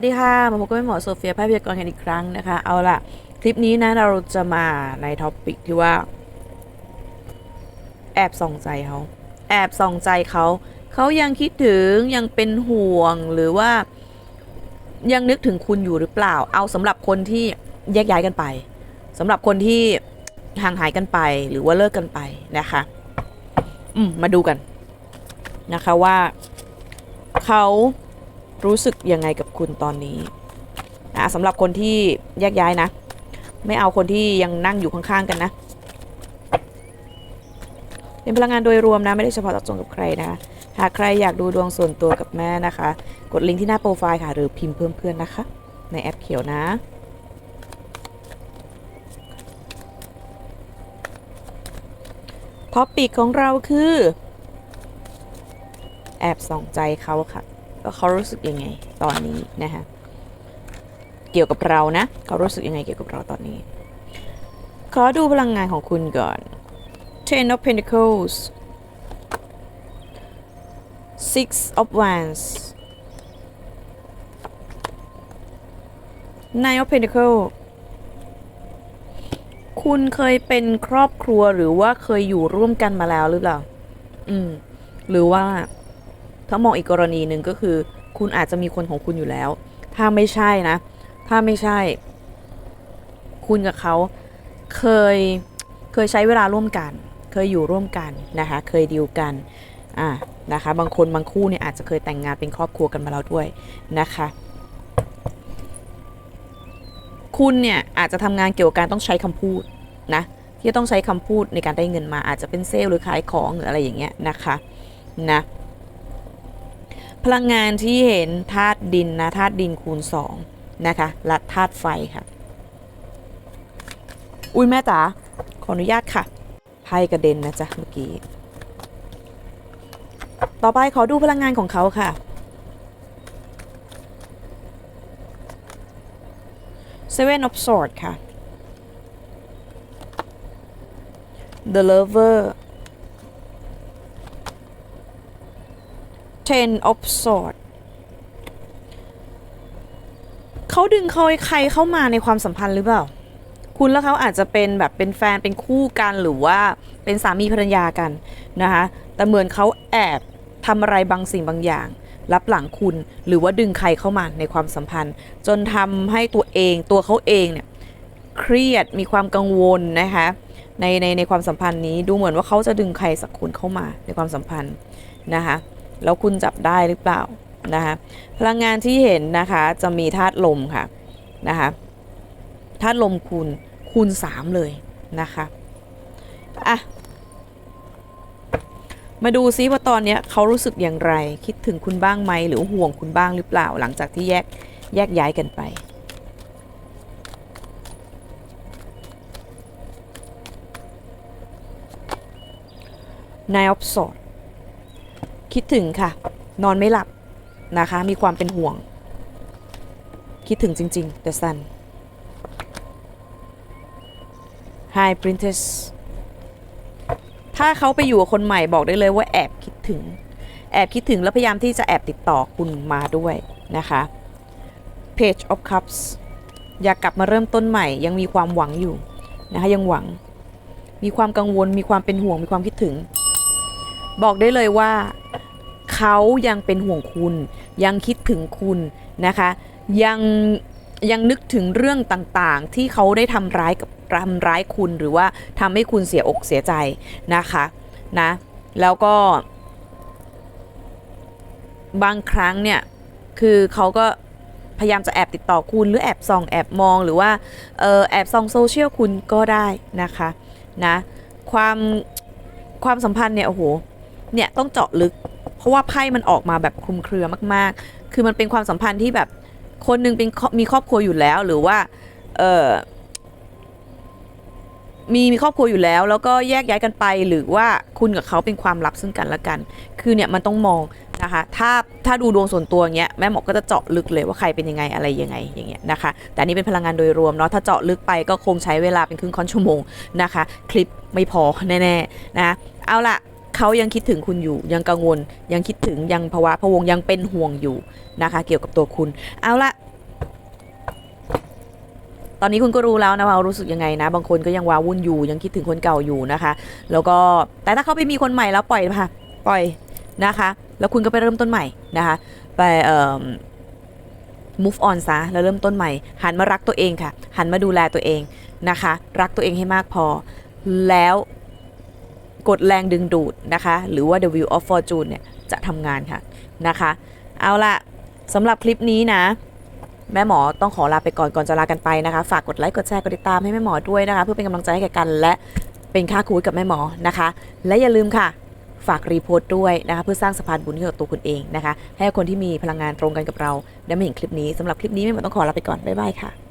สวัสดีค่ะ มาพบกับแม่หมอโซเฟียแพทย์พยากรกันอีกครั้งนะคะ เอาล่ะ คลิปนี้นะเราจะมาในท็อปิกที่ว่า แอบส่องใจเขาแอบส่องใจเขาเขายังคิดถึงยังเป็นห่วงหรือว่า ยังนึกถึงคุณอยู่หรือเปล่า เอาสำหรับคนที่แยกย้ายกันไปสำหรับคนที่ห่างหายกันไปหรือว่าเลิกกันไปนะคะ อืมมาดูกันนะคะว่าเขา รู้สึกยังไงกับคุณตอนนี้นะสำหรับคนที่แยกย้ายนะ ไม่เอาคนที่ยังนั่งอยู่ข้างๆกันนะเป็นพลังงานโดยรวมนะ ไม่ได้เฉพาะเจาะจงกับใครนะหากใครอยากดูดวงส่วนตัวกับแม่นะคะ กดลิงก์ที่หน้าโปรไฟล์ค่ะ หรือพิมพ์เพิ่มเพื่อนนะคะ ในแอปเขียวนะท็อปปิกของเราคือ แอบส่องใจเขาค่ะ ว่าเขารู้สึกยังไงตอนนี้นะคะเกี่ยวกับเรานะเขารู้สึกยังไงเกี่ยวกับเราตอนนี้ ขอดูพลังงานของคุณก่อน Ten of Pentacles Six of Wands Nine of Pentacles คุณเคยเป็นครอบครัวหรือว่าเคยอยู่ร่วมกันมาแล้วหรือเปล่า อืม หรือว่า ถ้ามองอีกกรณีหนึ่งก็คือ คุณอาจจะมีคนของคุณอยู่แล้ว ถ้าไม่ใช่นะ ถ้าไม่ใช่ คุณกับเขาเคยเคยใช้เวลาร่วมกัน เคยอยู่ร่วมกันนะคะ เคยดีลกันอ่านะคะ บางคนบางคู่เนี่ยอาจจะเคยแต่งงานเป็นครอบครัวกันมาแล้วด้วยนะคะคุณเนี่ยอาจจะทำงานเกี่ยวกับการต้องใช้คำพูดนะที่ต้องใช้คำพูดในการได้เงินมาอาจจะเป็นเซลล์หรือขายของหรืออะไรอย่างเงี้ยนะคะนะ พลังงานที่เห็นธาตุดินนะธาตุดินคูณ2นะคะและธาตุไฟค่ะ อุ้ยแม่จ๋าขออนุญาตค่ะไพ่กระเด็นนะจ๊ะเมื่อกี้ ต่อไปขอดูพลังงานของเขาค่ะ Seven of Swords ค่ะ The Lover Ten of Swords เขาดึงเขาใครเข้ามาในความสัมพันธ์หรือเปล่า คุณแล้วเขาอาจจะเป็นแบบเป็นแฟนเป็นคู่กันหรือว่าเป็นสามีภรรยากันนะคะแต่เหมือนเขาแอบทำอะไรบางสิ่งบางอย่าง รับหลังคุณหรือว่าดึงใครเข้ามาในความสัมพันธ์ จนทำให้ตัวเองตัวเขาเองเนี่ยเครียดมีความกังวลนะคะในในในความสัมพันธ์นี้ดูเหมือนว่าเขาจะดึงใครสักคนเข้ามาในความสัมพันธ์นะคะ แล้วคุณจับได้หรือเปล่านะคะพลังงานที่เห็นนะคะจะมีธาตุลมค่ะนะคะธาตุลมคูณคูณ3เลยนะคะอะมาดูซิว่าตอนนี้เขารู้สึกอย่างไร คิดถึงคุณบ้างไหมหรือห่วงคุณบ้างหรือเปล่า หลังจากที่แยกแยกย้ายกันไป Nine of Swords คิดถึงค่ะ นอนไม่หลับนะคะ มีความเป็นห่วง คิดถึงจริงๆ The Sun Hi Princess ถ้าเขาไปอยู่กับคนใหม่บอกได้เลยว่าแอบคิดถึง แอบคิดถึงแล้วพยายามที่จะแอบติดต่อคุณมาด้วยนะคะ Page of Cups อยากกลับมาเริ่มต้นใหม่ ยังมีความหวังอยู่นะคะยังหวัง มีความกังวลมีความเป็นห่วงมีความคิดถึง บอกได้เลยว่า เขายังเป็นห่วงคุณ ยังคิดถึงคุณนะคะ ยังยังนึกถึงเรื่องต่างๆ ที่เขาได้ทำร้ายกับทำร้ายคุณหรือว่าทำให้คุณเสียอกเสียใจนะคะนะแล้วก็ บางครั้งเนี่ยคือเขาก็พยายามจะแอบติดต่อคุณหรือแอบส่องแอบมองหรือว่าเออแอบส่องโซเชียลคุณก็ได้นะคะนะความความสัมพันธ์เนี่ยโอ้โหเนี่ยต้องเจาะลึก เพราะว่าไพ่มันออกมาแบบคลุมเครือมากๆ คือมันเป็นความสัมพันธ์ที่แบบคนหนึงเป็นมีครอบครัวอยู่แล้วหรือว่าเออมีมีครอบครัวอยู่แล้ว แล้วก็แยกย้ายกันไปหรือว่าคุณกับเขาเป็นความลับซึ่งกันและกัน คือเนี่ยมันต้องมองนะคะถ้าถ้าดูดวงส่วนตัวอย่างเงี้ยแม่หมอก็จะเจาะลึกเลยว่าใครเป็นยังไงอะไรยังไงอย่างเงี้ยนะคะแต่นนี้เป็นพลังงานโดยรวมเนาะถ้าเจาะลึกไปก็คงใช้เวลาเป็นครึ่งค่อนชั่วโมงนะคะ คลิปไม่พอแน่ๆนะเอาละ เขายังคิดถึงคุณอยู่ ยังกังวล ยังคิดถึงยังภาวะพะวงยังเป็นห่วงอยู่นะคะ เกี่ยวกับตัวคุณ เอาละตอนนี้คุณก็รู้แล้วนะว่ารู้สึกยังไงนะ บางคนก็ยังว้าวุ่นอยู่ ยังคิดถึงคนเก่าอยู่นะคะ แล้วก็แต่ถ้าเขาไปมีคนใหม่แล้วปล่อยค่ะปล่อยนะคะ แล้วคุณก็ไปเริ่มต้นใหม่นะคะ ไปเอ่อ move on ซะแล้วเริ่มต้นใหม่ หันมารักตัวเองค่ะ หันมาดูแลตัวเองนะคะ รักตัวเองให้มากพอ แล้ว กดแรงดึงดูดนะคะ หรือว่า the wheel of fortune เนี่ยจะทำงานค่ะนะคะ เอาละสำหรับคลิปนี้นะ แม่หมอต้องขอลาไปก่อนก่อนจะลากันไปนะคะ ฝากกดไลค์กดแชร์กดติดตามให้แม่หมอด้วยนะคะ เพื่อเป็นกำลังใจให้แก่กัน และเป็นค่าคุยกับแม่หมอนะคะ และอย่าลืมค่ะฝากรีโพสต์ด้วยนะคะเพื่อสร้างสะพานบุญให้กับตัวคุณเองนะคะ ให้คนที่มีพลังงานตรงกันกับเราได้มาเห็นคลิปนี้สำหรับคลิปนี้แม่หมอต้องขอลาไปก่อนบ๊ายบายค่ะ